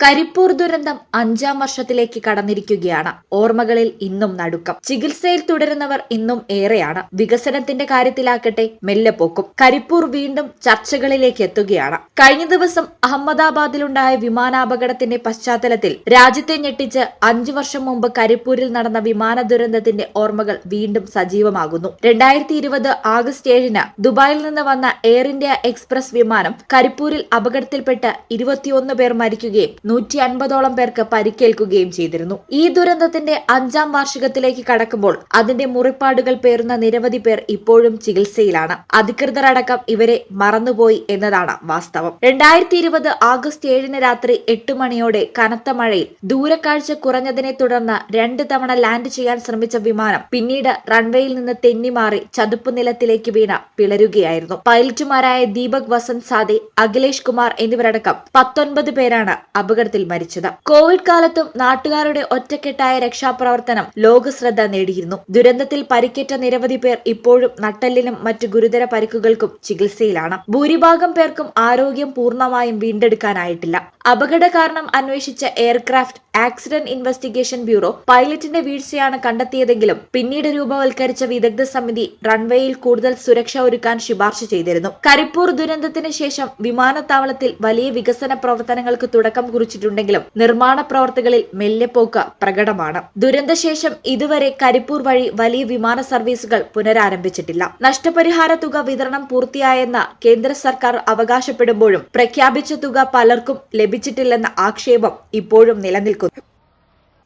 കരിപ്പൂർ ദുരന്തം അഞ്ചാം വർഷത്തിലേക്ക് കടന്നിരിക്കുകയാണ്. ഓർമ്മകളിൽ ഇന്നും നടുക്കം. ചികിത്സയിൽ തുടരുന്നവർ ഇന്നും ഏറെയാണ്. വികസനത്തിന്റെ കാര്യത്തിലാക്കട്ടെ മെല്ലെ പോക്കും. കരിപ്പൂർ വീണ്ടും ചർച്ചകളിലേക്ക് എത്തുകയാണ്. കഴിഞ്ഞ ദിവസം അഹമ്മദാബാദിലുണ്ടായ വിമാനാപകടത്തിന്റെ പശ്ചാത്തലത്തിൽ രാജ്യത്തെ ഞെട്ടിച്ച് അഞ്ചു വർഷം മുമ്പ് കരിപ്പൂരിൽ നടന്ന വിമാന ദുരന്തത്തിന്റെ ഓർമ്മകൾ വീണ്ടും സജീവമാകുന്നു. രണ്ടായിരത്തി ഇരുപത് ആഗസ്റ്റ് ഏഴിന് ദുബായിൽ നിന്ന് വന്ന എയർ ഇന്ത്യ എക്സ്പ്രസ് വിമാനം കരിപ്പൂരിൽ അപകടത്തിൽപ്പെട്ട് ഇരുപത്തിയൊന്ന് പേർ മരിക്കുകയും നൂറ്റി അൻപതോളം പേർക്ക് പരിക്കേൽക്കുകയും ചെയ്തിരുന്നു. ഈ ദുരന്തത്തിന്റെ അഞ്ചാം വാർഷികത്തിലേക്ക് കടക്കുമ്പോൾ അതിന്റെ മുറിപ്പാടുകൾ പേറുന്ന നിരവധി പേർ ഇപ്പോഴും ചികിത്സയിലാണ്. അധികൃതർ അടക്കം ഇവരെ മറന്നുപോയി എന്നതാണ് വാസ്തവം. രണ്ടായിരത്തി ഇരുപത് ആഗസ്റ്റ് ഏഴിന് രാത്രി എട്ട് മണിയോടെ കനത്ത മഴയിൽ ദൂരക്കാഴ്ച കുറഞ്ഞതിനെ തുടർന്ന് രണ്ട് തവണ ലാൻഡ് ചെയ്യാൻ ശ്രമിച്ച വിമാനം പിന്നീട് റൺവേയിൽ നിന്ന് തെന്നിമാറി ചതുപ്പ് നിലത്തിലേക്ക് വീണ പിളരുകയായിരുന്നു. പൈലറ്റുമാരായ ദീപക് വസന്ത് സാദെ അഖിലേഷ് കുമാർ എന്നിവരടക്കം പത്തൊൻപത് പേരാണ് അപകടത്തിൽ മരിച്ചത്. കോവിഡ് കാലത്തും നാട്ടുകാരുടെ ഒറ്റക്കെട്ടായ രക്ഷാപ്രവർത്തനം ലോകശ്രദ്ധ നേടിയിരുന്നു. ദുരന്തത്തിൽ പരിക്കേറ്റ നിരവധി പേർ ഇപ്പോഴും നട്ടെല്ലിനും മറ്റു ഗുരുതര പരിക്കുകൾക്കും ചികിത്സയിലാണ്. ഭൂരിഭാഗം പേർക്കും ആരോഗ്യം പൂർണമായും വീണ്ടെടുക്കാനായിട്ടില്ല. അപകട കാരണം അന്വേഷിച്ച എയർക്രാഫ്റ്റ് ആക്സിഡന്റ് ഇൻവെസ്റ്റിഗേഷൻ ബ്യൂറോ പൈലറ്റിന്റെ വീഴ്ചയാണ് കണ്ടെത്തിയതെങ്കിലും പിന്നീട് രൂപവൽക്കരിച്ച വിദഗ്ധ സമിതി റൺവേയിൽ കൂടുതൽ സുരക്ഷ ഒരുക്കാൻ ശുപാർശ ചെയ്തിരുന്നു. കരിപ്പൂർ ദുരന്തത്തിന് ശേഷം വിമാനത്താവളത്തിൽ വലിയ വികസന പ്രവർത്തനങ്ങൾക്ക് തുടക്കം കുറിച്ചിട്ടുണ്ടെങ്കിലും നിർമ്മാണ പ്രവർത്തികളിൽ മെല്ലെപ്പോക്ക് പ്രകടമാണ്. ദുരന്തശേഷം ഇതുവരെ കരിപ്പൂർ വഴി വലിയ വിമാന സർവീസുകൾ പുനരാരംഭിച്ചിട്ടില്ല. നഷ്ടപരിഹാര തുക വിതരണം പൂർത്തിയായെന്ന കേന്ദ്ര സർക്കാർ അവകാശപ്പെടുമ്പോഴും പ്രഖ്യാപിച്ച തുക പലർക്കും ലഭിച്ചിട്ടില്ലെന്ന ആക്ഷേപം ഇപ്പോഴും നിലനിൽക്കുന്നു.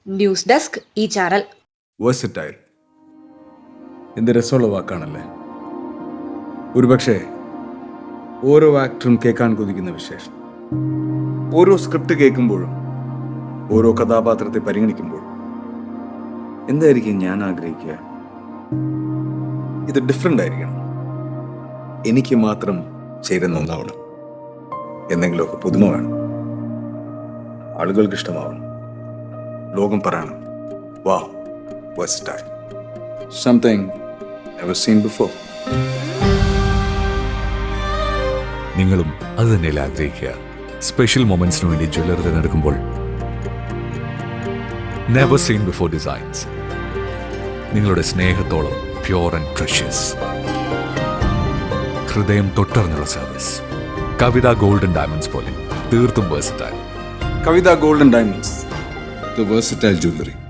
ന്യൂസ് ഡെസ്ക് ഈ ചാനൽ. വേഴ്സറ്റൈൽ എന്ത് രസമുള്ള വാക്കാണല്ലേ? ഒരുപക്ഷെ ഓരോ ആക്ടറും കേൾക്കാൻ കൊതിക്കുന്ന വിശേഷം. ഓരോ സ്ക്രിപ്റ്റ് കേൾക്കുമ്പോഴും ഓരോ കഥാപാത്രത്തെ പരിഗണിക്കുമ്പോഴും എന്തായിരിക്കും ഞാൻ ആഗ്രഹിക്കുക? ഇത് ഡിഫറെന്റ് ആയിരിക്കണം. എനിക്ക് മാത്രം ചേരുന്ന ഒന്നാവണം. എന്തെങ്കിലുമൊക്കെ പുതുമ വേണം. ആളുകൾക്ക് ഇഷ്ടമാവണം ലോകം പറയണം. വാ വെസ്റ്റ് സംതിങ് സീൻ before. നിങ്ങളും അത് തന്നെയല്ലേ ആഗ്രഹിക്കുക. സ്പെഷ്യൽ മൊമെന്റ്സിന് വേണ്ടി ജ്വല്ലറി തിരഞ്ഞെടുക്കുമ്പോൾ നെവർ സീൻ ബിഫോർ ഡിസൈൻസ് നിങ്ങളുടെ സ്നേഹത്തോളം പ്യോർ ആൻഡ് പ്രഷ്യസ് ഹൃദയം തൊട്ടറിഞ്ഞുള്ള സർവീസ് കവിത ഗോൾഡൻ ഡയമണ്ട്സ് പോലെ തീർത്തും versatile Diamonds, the versatile jewelry.